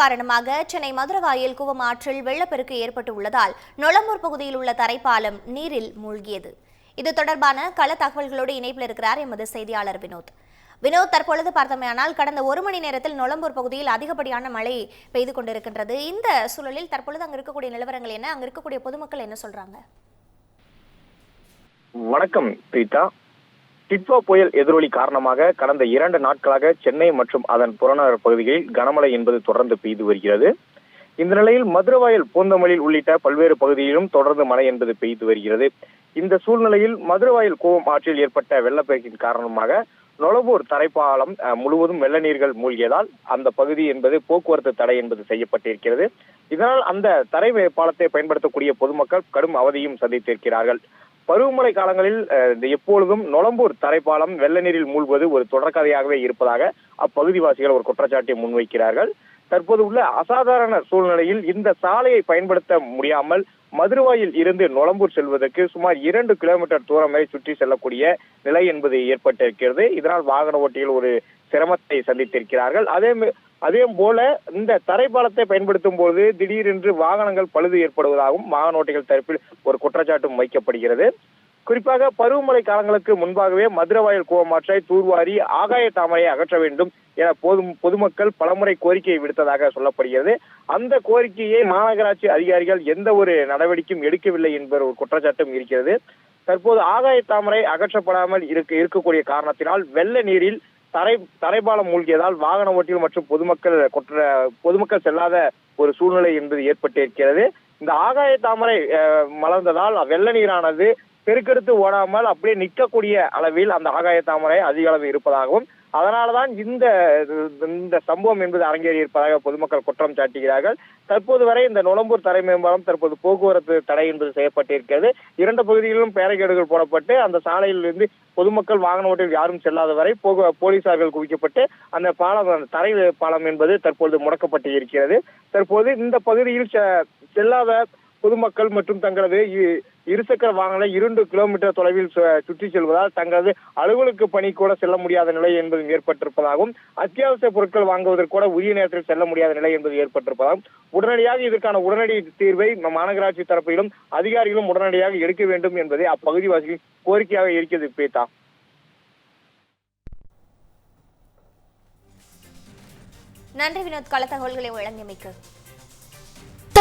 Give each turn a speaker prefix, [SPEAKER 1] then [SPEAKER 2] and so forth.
[SPEAKER 1] காரணமாக சென்னை மதுரவாயல் குவம் ஆற்றில் வெள்ளப்பெருக்கு ஏற்பட்டுள்ளதால் நொளம்பூர் பகுதியில் உள்ள தரைப்பாலம் நீரில் மூழ்கியது. இது தொடர்பான கள தகவல்களோடு இணைப்பில் இருக்கிறார் எமது செய்தியாளர் வினோத். வினோத் தற்பொழுது பார்த்தமையானால் கடந்த ஒரு மணி நேரத்தில் நொளம்பூர் பகுதியில் அதிகப்படியான மழை பெய்து கொண்டிருக்கின்றது. இந்த சூழலில் தற்பொழுது அங்கு இருக்கக்கூடிய நிலவரங்கள் என்ன? அங்கு இருக்கக்கூடிய பொதுமக்கள் என்ன சொல்றாங்க?
[SPEAKER 2] வணக்கம் பிரீதா. டிட்வா புயல் எதிரொலி காரணமாக கடந்த இரண்டு நாட்களாக சென்னை மற்றும் அதன் புறநகர் பகுதிகளில் கனமழை என்பது தொடர்ந்து பெய்து வருகிறது. இந்த நிலையில் மதுரவாயல் பூந்தமல்லில் உள்ளிட்ட பல்வேறு பகுதிகளிலும் தொடர்ந்து மழை என்பது பெய்து வருகிறது. இந்த சூழ்நிலையில் மதுரவாயல் கோவம் ஆற்றில் ஏற்பட்ட வெள்ளப்பெருக்கின் காரணமாக நொளபூர் தரைப்பாலம் அஹ், முழுவதும் வெள்ள நீர்கள் மூழ்கியதால் அந்த பகுதி என்பது போக்குவரத்து தடை என்பது செய்யப்பட்டிருக்கிறது. இதனால் அந்த தரை பாலத்தை பயன்படுத்தக்கூடிய பொதுமக்கள் கடும் அவதியும் சந்தித்திருக்கிறார்கள். பருவமழை காலங்களில் இந்த எப்பொழுதும் நொளம்பூர் தரைப்பாலம் வெள்ள நீரில் மூழ்குவது ஒரு தொடர்கதையாகவே இருப்பதாக அப்பகுதிவாசிகள் ஒரு குற்றச்சாட்டை முன்வைக்கிறார்கள். தற்போது உள்ள அசாதாரண சூழ்நிலையில் இந்த சாலையை பயன்படுத்த முடியாமல் மதுரவாயில் இருந்து நொளம்பூர் செல்வதற்கு சுமார் இரண்டு கிலோமீட்டர் தூரம் வரை சுற்றி செல்லக்கூடிய நிலை என்பது ஏற்பட்டிருக்கிறது. இதனால் வாகன ஓட்டிகள் ஒரு சிரமத்தை சந்தித்திருக்கிறார்கள். அதே அதே போல இந்த தரைப்பாலத்தை பயன்படுத்தும் போது திடீரென்று வாகனங்கள் பழுது ஏற்படுவதாகவும் வாகனோட்டிகள் தரப்பில் ஒரு குற்றச்சாட்டும் வைக்கப்படுகிறது. குறிப்பாக பருவமழை காலங்களுக்கு முன்பாகவே மதுரவாயல் கோமாற்றை தூர்வாரி ஆகாய தாமரையை அகற்ற வேண்டும் என பொது பொதுமக்கள் பலமுறை கோரிக்கை விடுத்ததாக சொல்லப்படுகிறது. அந்த கோரிக்கையை மாநகராட்சி அதிகாரிகள் எந்த ஒரு நடவடிக்கையும் எடுக்கவில்லை என்பது ஒரு குற்றச்சாட்டும் இருக்கிறது. தற்போது ஆகாய தாமரை அகற்றப்படாமல் இருக்க இருக்கக்கூடிய காரணத்தினால் வெள்ள நீரில் தரை தரைபாலம் மூழ்கியதால் வாகன ஓட்டிகள் மற்றும் பொதுமக்கள் கொற்ற பொதுமக்கள் செல்லாத ஒரு சூழ்நிலை என்பது ஏற்பட்டிருக்கிறது. இந்த ஆகாய தாமரை அஹ், மலர்ந்ததால் வெள்ள நீரானது பெருக்கெடுத்து ஓடாமல் அப்படியே நிற்கக்கூடிய அளவில் அந்த ஆகாய தாமரை அதிக அளவு இருப்பதாகவும் அதனாலதான் இந்த இந்த சம்பவம் என்பது அரங்கேறி இருப்பதாக பொதுமக்கள் குற்றம் சாட்டுகிறார்கள். தற்போது வரை இந்த நுளம்பூர் தரை மேம்பாலம் தற்போது போக்குவரத்து தடை என்பது செய்யப்பட்டிருக்கிறது. இரண்டு பகுதிகளிலும் பேரகேடுகள் போடப்பட்டு அந்த சாலையிலிருந்து பொதுமக்கள் வாகன ஓட்டில் யாரும் செல்லாத வரை போக போலீசார்கள் குவிக்கப்பட்டு அந்த பாலம் அந்த தரை பாலம் என்பது தற்பொழுது முடக்கப்பட்டு இருக்கிறது. தற்போது இந்த பகுதியில் செ- செல்லாத பொதுமக்கள் மற்றும் தங்களது இ- இருசக்கர வாகனங்களை இரண்டு கிலோமீட்டர் தொலைவில் சு- சுற்றி செல்வதால் தங்களது அலுவலுக்கு பணி கூட செல்ல முடியாத நிலை என்பதும் ஏற்பட்டிருப்பதாகவும் அத்தியாவசிய பொருட்கள் வாங்குவதற்கு கூட உரிய நேரத்தில் செல்ல முடியாத நிலை என்பது ஏற்பட்டிருப்பதாகவும் உடனடியாக இதற்கான உடனடி தீர்வை மாநகராட்சி தரப்பிலும் அதிகாரிகளும் உடனடியாக எடுக்க வேண்டும் என்பதே அப்பகுதிவாசிகள் கோரிக்கையாக இருக்கிறது பேதா
[SPEAKER 1] நன்றி வினோத் கள தகவல்களை வழங்கியமைக்கு.